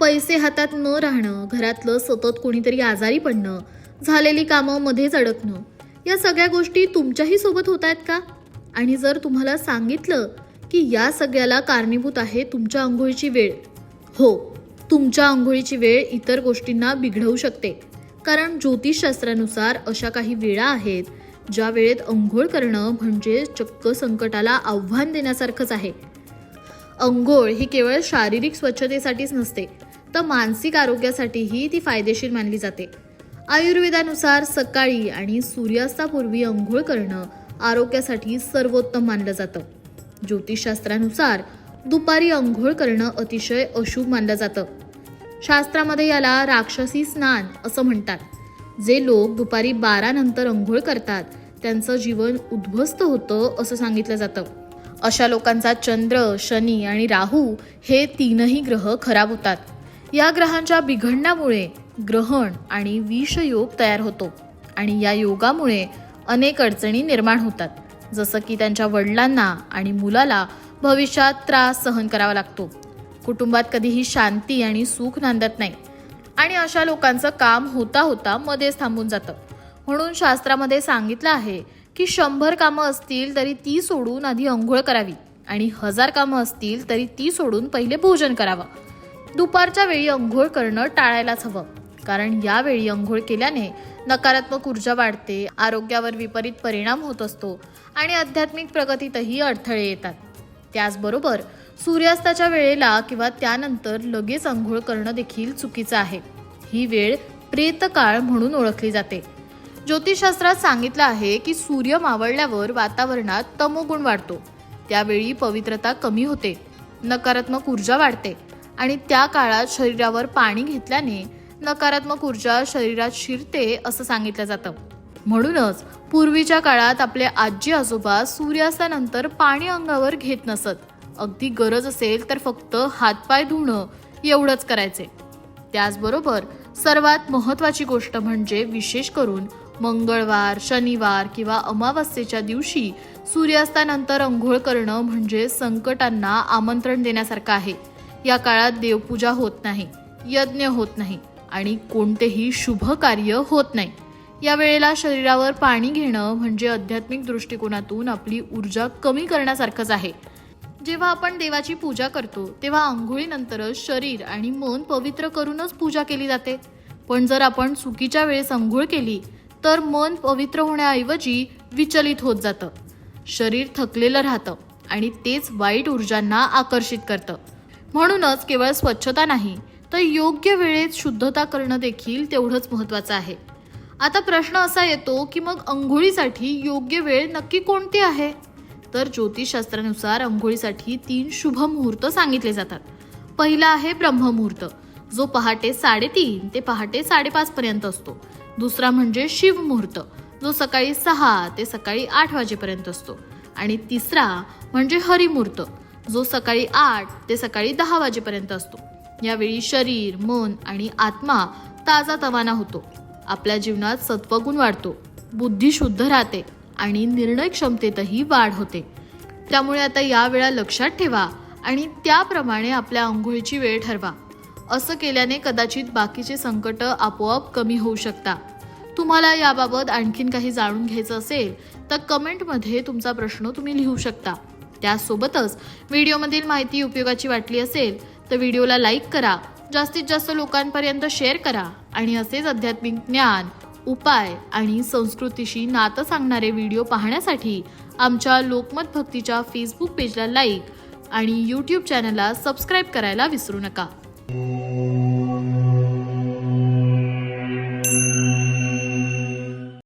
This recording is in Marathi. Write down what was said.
पैसे हातात न राहणं घरातलं सतत कोणीतरी आजारी पडणं झालेली कामं मध्येच अडकणं या सगळ्या गोष्टी तुमच्याही सोबत होत आहेत का? आणि जर तुम्हाला सांगितलं की या सगळ्याला कारणीभूत आहे तुमच्या आंघोळीची वेळ हो तुमच्या आंघोळीची वेळ इतर गोष्टींना बिघडवू शकते. कारण ज्योतिषशास्त्रानुसार अशा काही वेळा आहेत ज्या वेळेत अंघोळ करणं म्हणजे चक्क संकटाला आव्हान देण्यासारखंच आहे. अंघोळ ही केवळ शारीरिक स्वच्छतेसाठीच नसते तर मानसिक आरोग्यासाठीही ती फायदेशीर मानली जाते. आयुर्वेदानुसार सकाळी आणि सूर्यास्तापूर्वी अंघोळ करणं आरोग्यासाठी सर्वोत्तम मानलं जातं. ज्योतिषशास्त्रानुसार दुपारी अंघोळ करणं अतिशय अशुभ मानलं जातं. शास्त्रामध्ये याला राक्षसी स्नान असं म्हणतात. जे लोक दुपारी बारा नंतर अंघोळ करतात त्यांचं जीवन उद्ध्वस्त होतं असं सांगितलं जातं. अशा लोकांचा चंद्र शनी आणि राहू हे तीनही ग्रह खराब होतात. या ग्रहांच्या बिघडण्यामुळे ग्रहण आणि विषयोग तयार होतो आणि या योगामुळे अनेक अडचणी निर्माण होतात. जसं की त्यांच्या वडिलांना आणि मुलाला भविष्यात त्रास सहन करावा लागतो. कुटुंबात कधीही शांती आणि सुख नांदत नाही. आणि अशा लोकांचं काम होता होता मध्येच थांबून जातं. म्हणून शास्त्रामध्ये सांगितलं आहे की शंभर कामं असतील तरी ती सोडून आधी अंघोळ करावी आणि हजार कामं असतील तरी ती सोडून पहिले भोजन करावं. दुपारच्या वेळी अंघोळ करणं टाळायलाच हवं. कारण यावेळी अंघोळ केल्याने नकारात्मक ऊर्जा वाढते आरोग्यावर विपरीत परिणाम होत असतो आणि आध्यात्मिक प्रगतीतही अडथळे येतात. त्याचबरोबर सूर्यास्ताच्या वेळेला किंवा त्यानंतर लगेच अंघोळ करणं देखील चुकीचं आहे. ही वेळ प्रेतकाळ म्हणून ओळखली जाते. ज्योतिषशास्त्रात सांगितलं आहे की सूर्य मावळल्यावर वातावरणात तमोगुण वाढतो. त्यावेळी पवित्रता कमी होते. नकारात्मक ऊर्जा वाढते. आणि त्या काळात शरीरावर पाणी घेतल्याने नकारात्मक ऊर्जा शरीरात शिरते असं सांगितलं जातं. म्हणूनच पूर्वीच्या काळात आपले आजी आजोबा सूर्यास्तानंतर पाणी अंगावर घेत नसत. अगदी गरज असेल तर फक्त हातपाय धुणं एवढंच करायचे. त्याचबरोबर सर्वात महत्त्वाची गोष्ट म्हणजे विशेष करून मंगळवार शनिवार किंवा अमावस्येच्या दिवशी सूर्यास्तानंतर अंघोळ करणं म्हणजे संकटांना आमंत्रण देण्यासारखं आहे. या काळात देवपूजा होत नाही यज्ञ होत नाही आणि कोणतेही शुभ कार्य होत नाही. या वेळेला शरीरावर पाणी घेणं म्हणजे आध्यात्मिक दृष्टिकोनातून आपली ऊर्जा कमी करण्यासारखंच आहे. जेव्हा आपण देवाची पूजा करतो तेव्हा आंघोळीनंतरच शरीर आणि मन पवित्र करूनच पूजा केली जाते. पण जर आपण चुकीच्या वेळेस आंघोळ केली तर मन पवित्र होण्याऐवजी विचलित होत जातं. शरीर थकलेलं राहतं आणि तेच वाईट ऊर्जांना आकर्षित करतं. म्हणूनच केवळ स्वच्छता नाही तर योग्य वेळेत शुद्धता करणं देखील तेवढंच महत्त्वाचं आहे. आता प्रश्न असा येतो की मग अंघोळीसाठी योग्य वेळ नक्की कोणती आहे? तर ज्योतिषशास्त्रानुसार अंघोळीसाठी तीन शुभ मुहूर्त सांगितले जातात. पहिला आहे ब्रह्ममुहूर्त जो पहाटे साडेतीन ते पहाटे साडेपाच पर्यंत असतो. दुसरा म्हणजे शिवमुहूर्त जो सकाळी सहा ते सकाळी आठ वाजेपर्यंत असतो. आणि तिसरा म्हणजे हरिमुहूर्त जो सकाळी आठ ते सकाळी दहा वाजेपर्यंत असतो. यावेळी शरीर मन आणि आत्मा ताजा तवाना होतो. आपल्या जीवनात सत्वगुण वाढतो. बुद्धी शुद्ध राहते आणि निर्णय क्षमतेतही वाढ होते. त्यामुळे आता या वेळा लक्षात ठेवा आणि त्याप्रमाणे आपल्या आंघोळीची वेळ ठरवा. असं केल्याने कदाचित बाकीचे संकट आपोआप कमी होऊ शकता. तुम्हाला याबाबत आणखीन काही जाणून घ्यायचं असेल तर कमेंटमध्ये तुमचा प्रश्न तुम्ही लिहू शकता. त्यासोबतच व्हिडिओमधील माहिती उपयोगाची वाटली असेल तर व्हिडिओला लाईक करा जास्तीत जास्त लोकांपर्यंत शेअर करा आणि असेच आध्यात्मिक ज्ञान उपाय आणि संस्कृतीशी नातं सांगणारे व्हिडिओ पाहण्यासाठी आमच्या लोकमत भक्तीच्या फेसबुक पेजला लाईक आणि यूट्यूब चॅनलला सबस्क्राईब करायला विसरू नका.